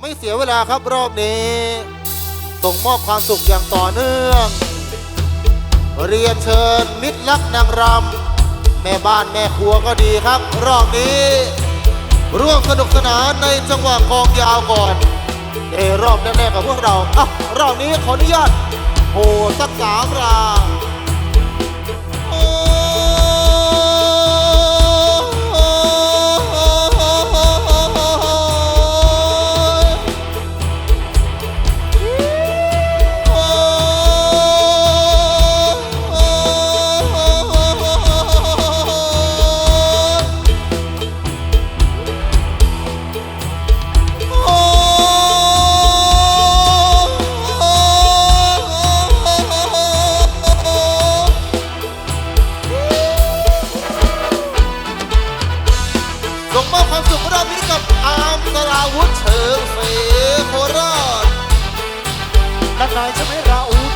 ไม่เสียเวลาครับรอบนี้ส่งมอบความสุขอย่างต่อเนื่อง เรียนเชิญมิตรลักนางรำแม่บ้านแม่ครัวก็ดีครับ รอบนี้ ร่วมสนุกสนานในจังหวะกองยาวก่อนในรอบแรกๆกับพวกเราอะรอบนี้ขออนุญาตโหสักสามรางโอ ส่งมอบความสุขรอบนี้กับอาร์มสราวุธเชิงเสโคราชนั่นนายใช่ไหมราอุธ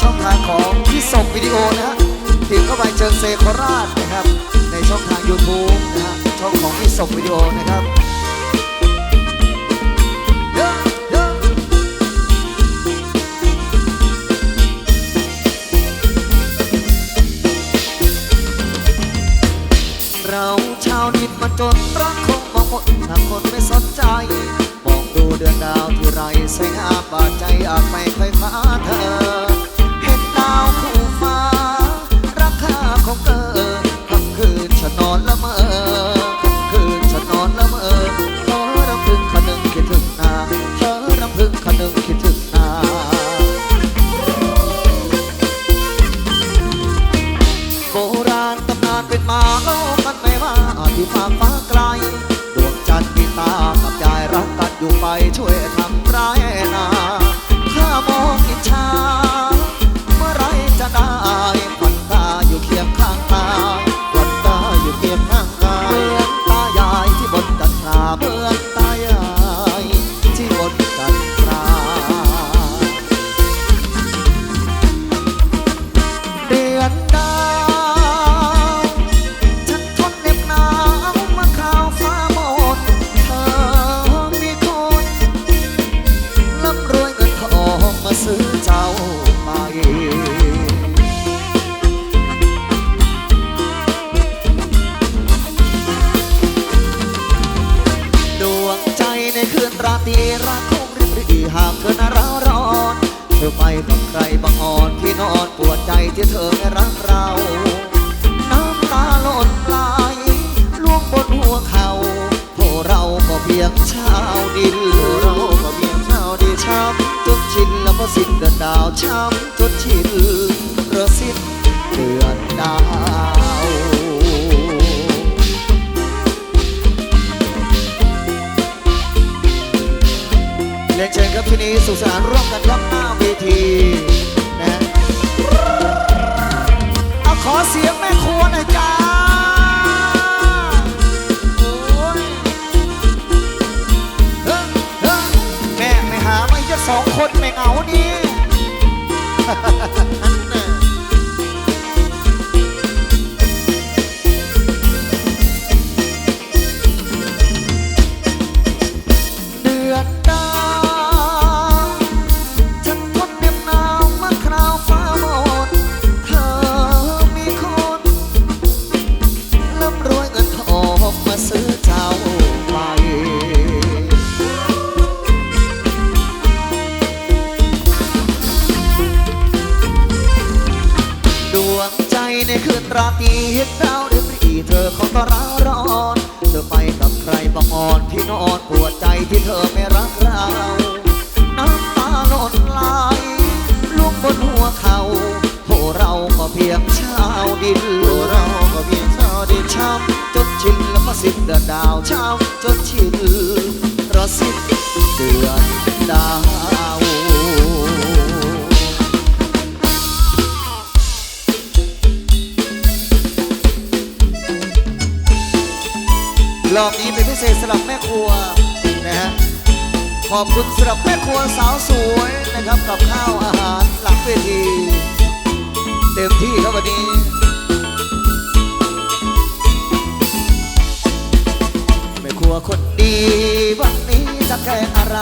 ช่องทางของพี่ศพวิดีโอนะฮะพิมเข้าไปเชิญเซโคราชนะครับ ในช่องทาง YouTube นะฮะช่องของพี่ศพวิดีโอนะครับ สุสานร้องกันรับหน้าเวที ราตรีเห็ดาวหรือปรีเธอเขาตระร้อน เธอไปกับใครบางอ่อนที่นอนปวดใจที่เธอไม่รักเรา น้ำตาหล่นไหลลุกบนหัวเขาโหเราก็เพียงชาวดินโหเราก็เพียงชาวดินช้ำจดชินแล้วมาสิบเดือนดาวเช้าจดชินรอสิบเดือนดาว อบนี้เป็นพิเศษสำหรับแม่ครัวนะฮะขอบคุณสำหรับแม่ครัวสาวสวยนะครับกับข้าวอาหารหลังเวที เต็มที่ครับวันนี้แม่ครัวคนดีวันนี้จะแค่อะไร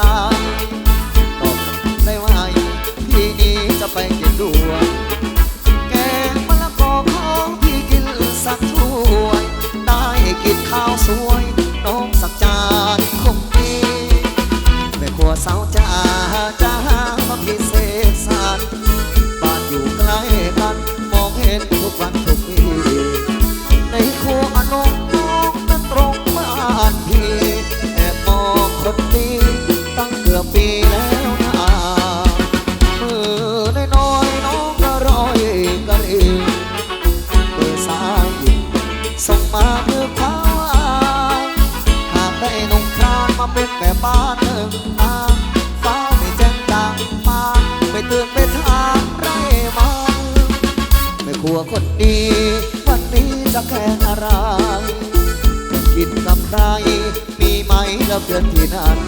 เดือนที่นั้น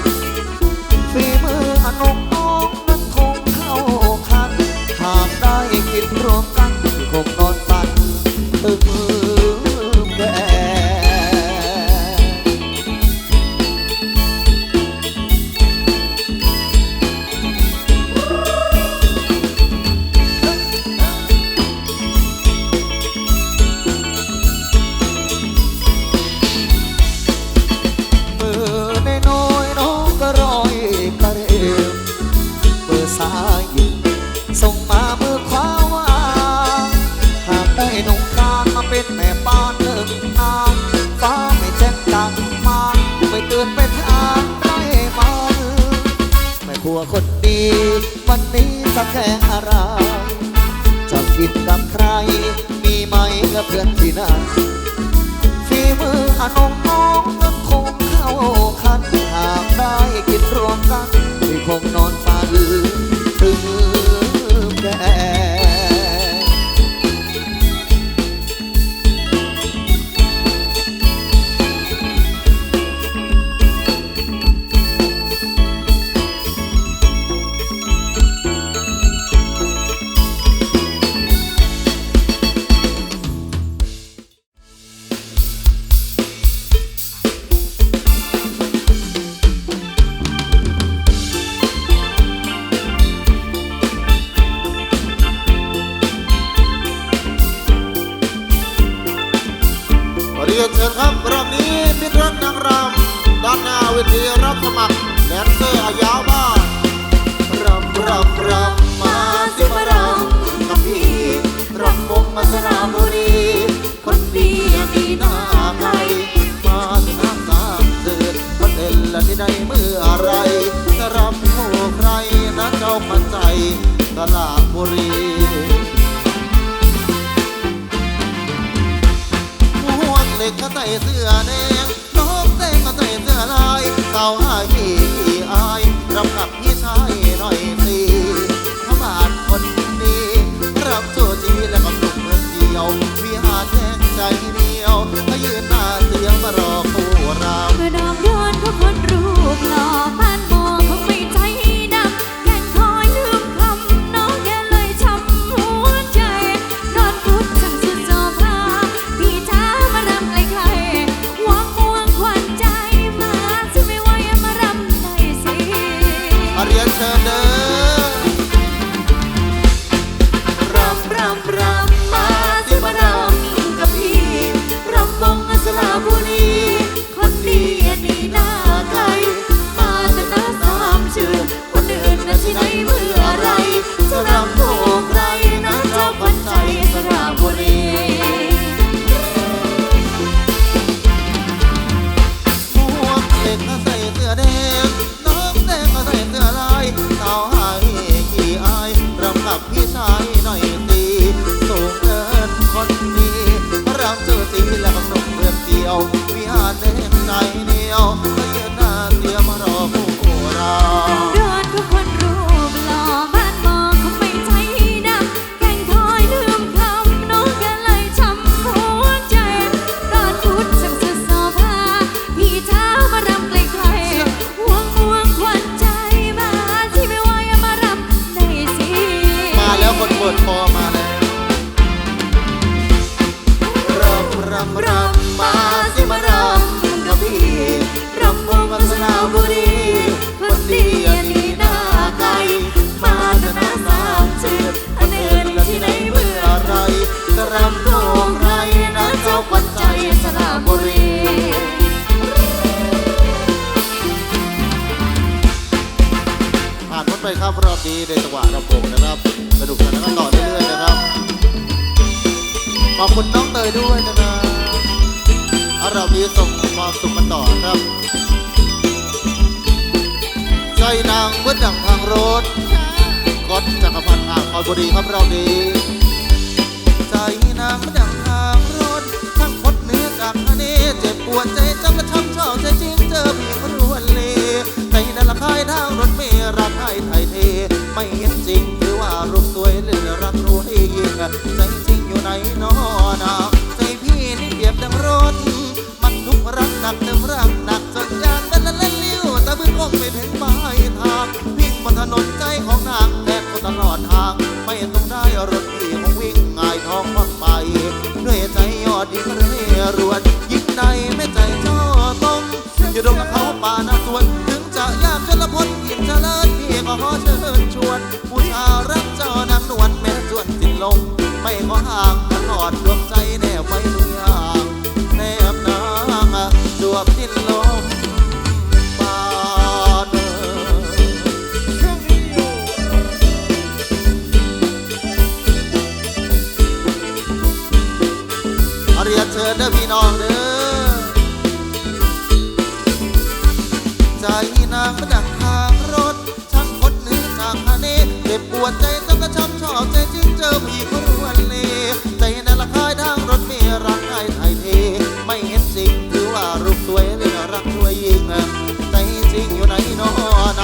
ฝีมืออนง มีไหมกับเพื่อนที่นั่นฝีมืออนองน้องก็คงเข้าคันหากได้กินรวมกันที่คงน เสื้อ time ดีครับเราดี อพี่คนวันนี้ดังรถมล์รักไอ้ไทยเทไม่เห็นสิ่งถือว่ารูปสวยเรียรักรวยยิ่งใจจริงอยู่ไนนอน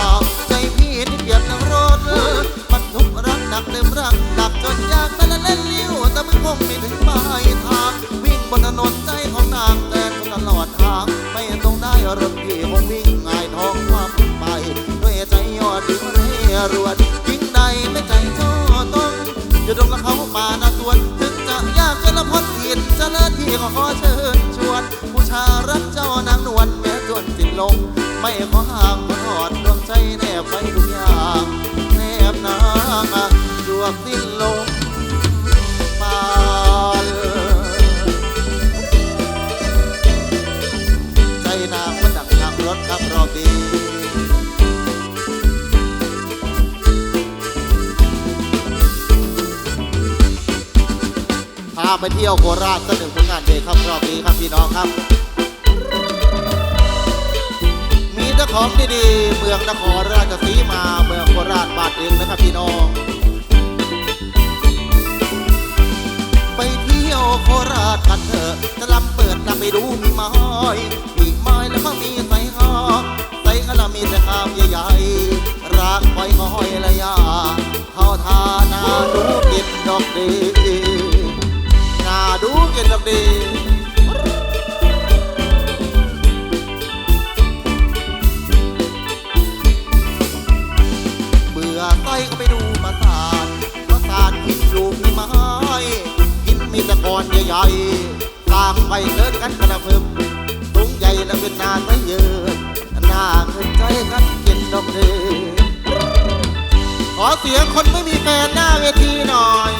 ใจพี่ที่เปรียบน้ำรถมันทุกรักหนักเดิมรักหนักจนยากนั่นเล่นเลี้วแต่มึคงไม่ถึงปลายทาง วิ่งบนถนนใจของนางแต่ตลอดทางไม่ต้องได้รถพีคงวิ่งง่ายทองวามไปด้วยใจยอดถึงเรรว ขอเชิญชวน ผู้ชารักเจ้านางนวลแม้จนสิ้นลมไม่ขอห่างขอหอดดวงใจแนบไปทุกอย่างแนบนางจวกสิ้นลมปานใจนางมันดักทางรถขับรอบดีพาไปเที่ยวโคราชสักหนึ่ง เลงครับรอบนี้ครับพี่น้องครับ มีแต่ของดีๆเมืองนครราชสีมาเมืองโคราชบานเองนะครับพี่น้อง ไปเที่ยวโคราชกันเถอะจะลำเปิดลำไปดูมีไม้มีไม้แล้วก็มีไสงอกไสงอละมีแต่คามใหญ่ๆรักไว้หอยระยาเข้าทานาดูกินดอกดี นาดูกินดอกดี สียงคนไม่มีแฟนหน้าเวทีหน่อย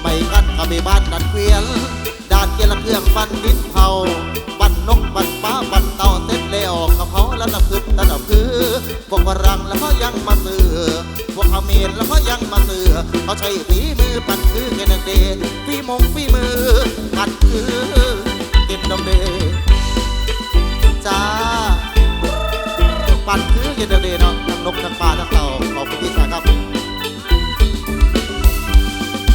ไม่งั้นก็ไม่บ้านดันเกวียนด้านเกละเครื่องฟันดินเผาบันนกบันป้าบันเต่าเซ็ตแล้วกับเขาแล้วละคืนตะละคือพวกฝรั่งแล้วก็ยังมาเสือพวกเขมรแล้วก็ยังมาเสือเขาใช้ฝีมือปันคือเกนเดฝีมงฝีมือปันคือเกนดงเด จ้าปั่นคือเกนเดเนาะทั้งนกทั้งปลาทั้งเต่าขอบคุณที่ชาครับ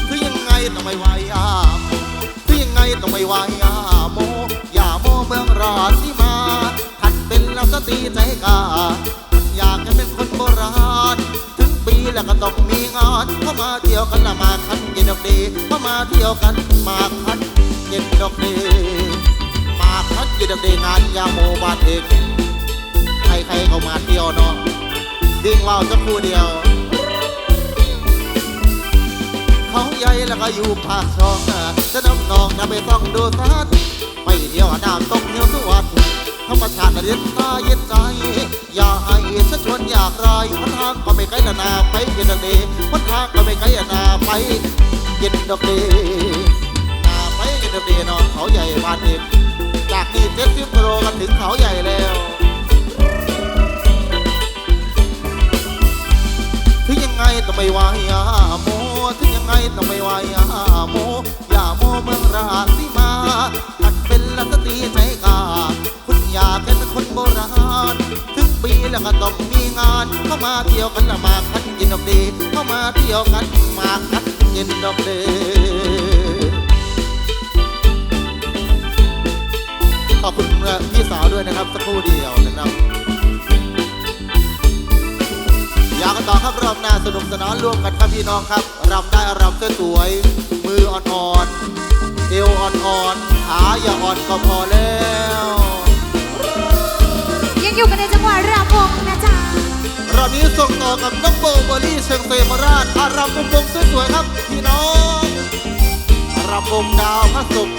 คือยังไงต้องไม่ไหวอาโมคือยังไงต้องไม่ไหวอาโมอย่าโมเมืองราชิมาหัดเป็นลักสตีใจกาอยากจะเป็นคนโบราณถึงปีแล้วก็ต้องมีงานเข้ามาเที่ยวกันละมาคันเย็นดอกดีเข้ามาเที่ยวกันมาคันเย็นดอกดี ย็นดอกดีงานยาโมบานเองใครๆก็มาเที่ยวเนาะดิ้งว่าวสักครู่เดียว เขาใหญ่แล้วก็อยู่ปากช่องจะน้ำนองนะไปต้องดูสัตว์ไปเที่ยวน้ำตกเที่ยวสวัสดิ์ธรรมชาติเย็นตาเย็นใจ อย่าให้ฉันชวนอยากไรหนทางก็ไม่ไกลละนาไปเย็นดอกเดหนทางก็ไม่ไกลละนาไปเย็นดอกเดนาไปเย็นดอกเดนอนเขาใหญ่บ้านเอ แล้วก็ต้องมีงาน เข้ามาเที่ยวกันละมาคันยินดอกดี เข้ามาเที่ยวกันมาคันยินดอกดีขอบคุณพี่สาวด้วยนะครับสักครู่เดียวนะครับอยากกันต่อครับรอบหน้าสนุกสนานร่วมกันครับพี่น้องครับรำได้รำสวยมืออ่อนๆเอวอ่อนๆขาอย่าอ่อนก็พอแล้ว อยู่กันในจังหวะระวงนะจ๊ะรอบนี้ส่งต่อกับน้องโบเบอรี่เชียงเซมราชอารำวงวงสวยๆครับพี่น้องอารำวงดาวพระศุกร์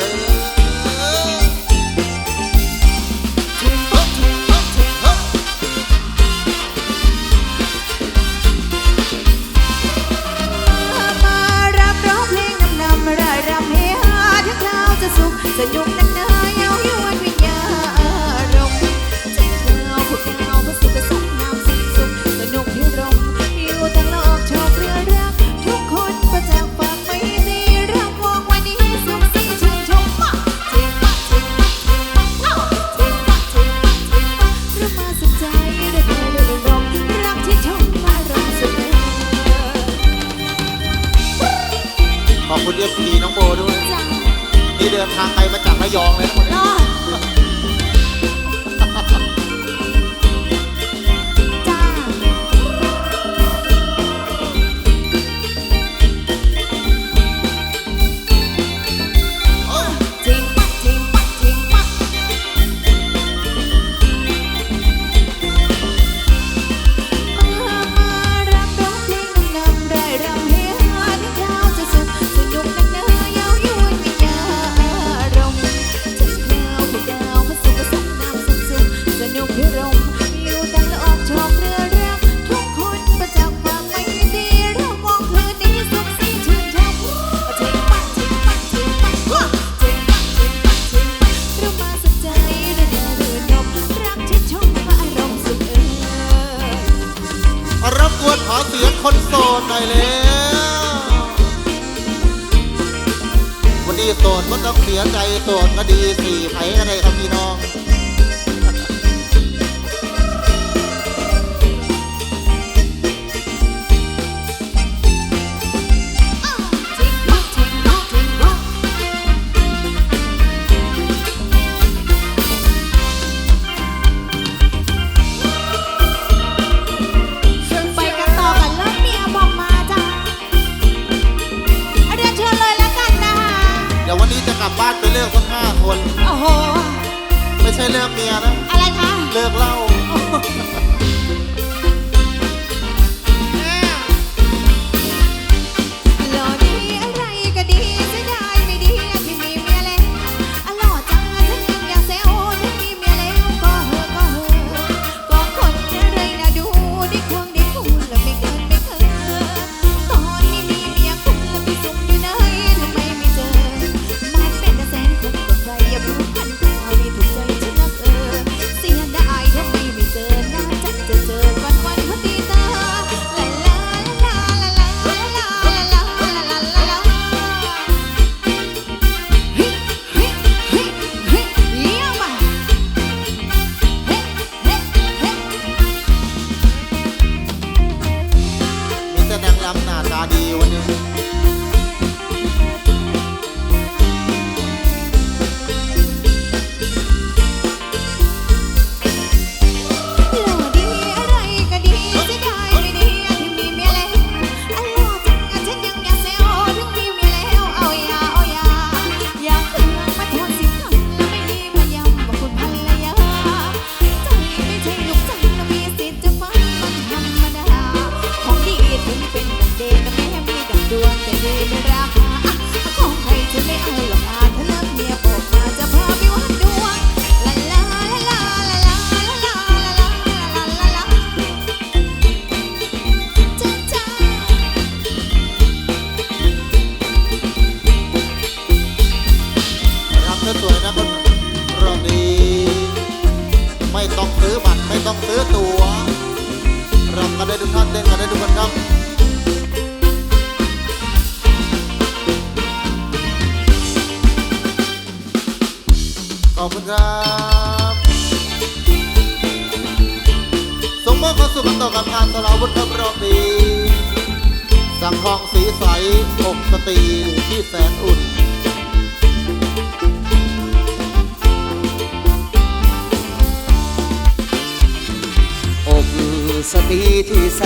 ตรีที่แส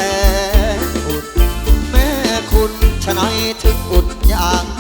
นอุดแม่คุณชะน้อยถึงอุดอย่าง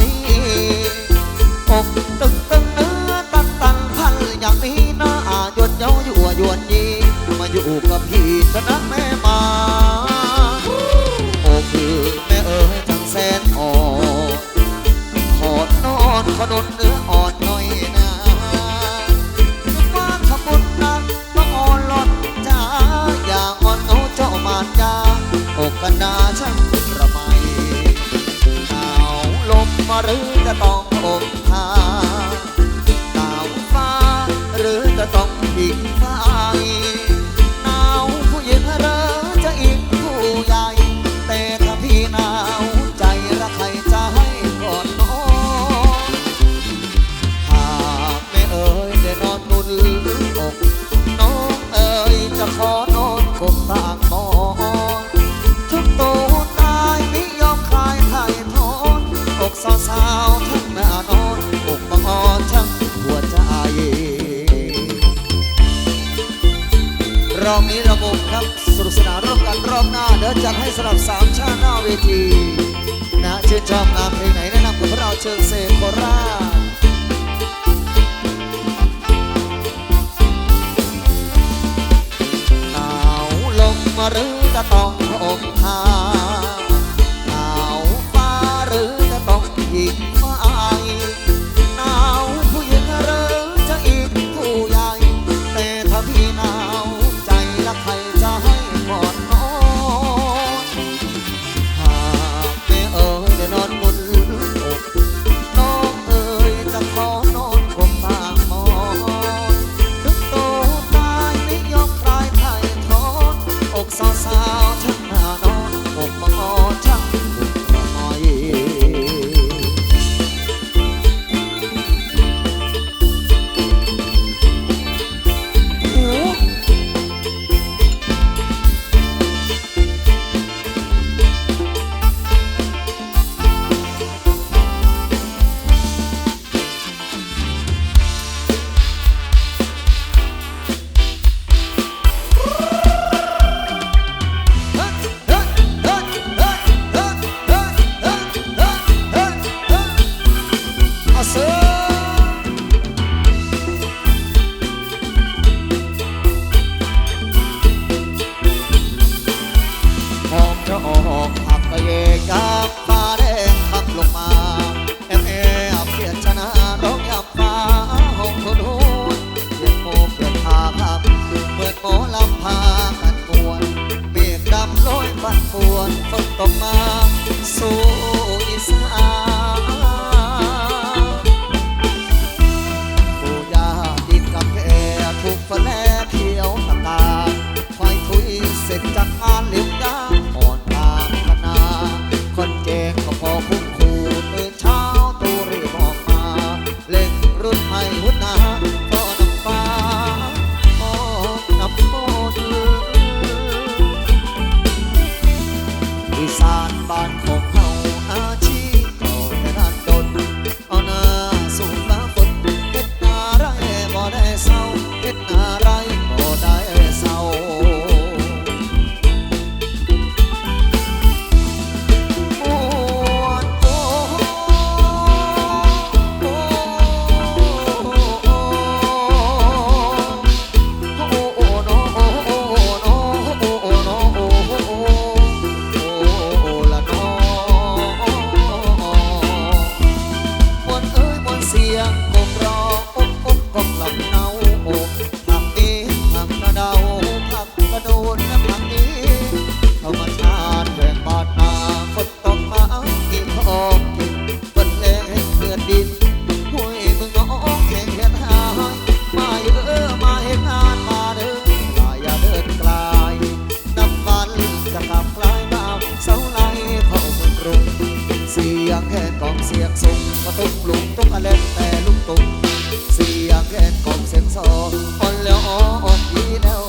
แะจัดให้สำหรับสามชาติหน้าเวที นะเชิญนชอบงานเพลงไหนแนะนำกับพวกเราเชิญเซโคราหนาวลมมารือตะต้องอกหา กล่อมเสียงซออ่อนแล้วอ่อนอีแล้ว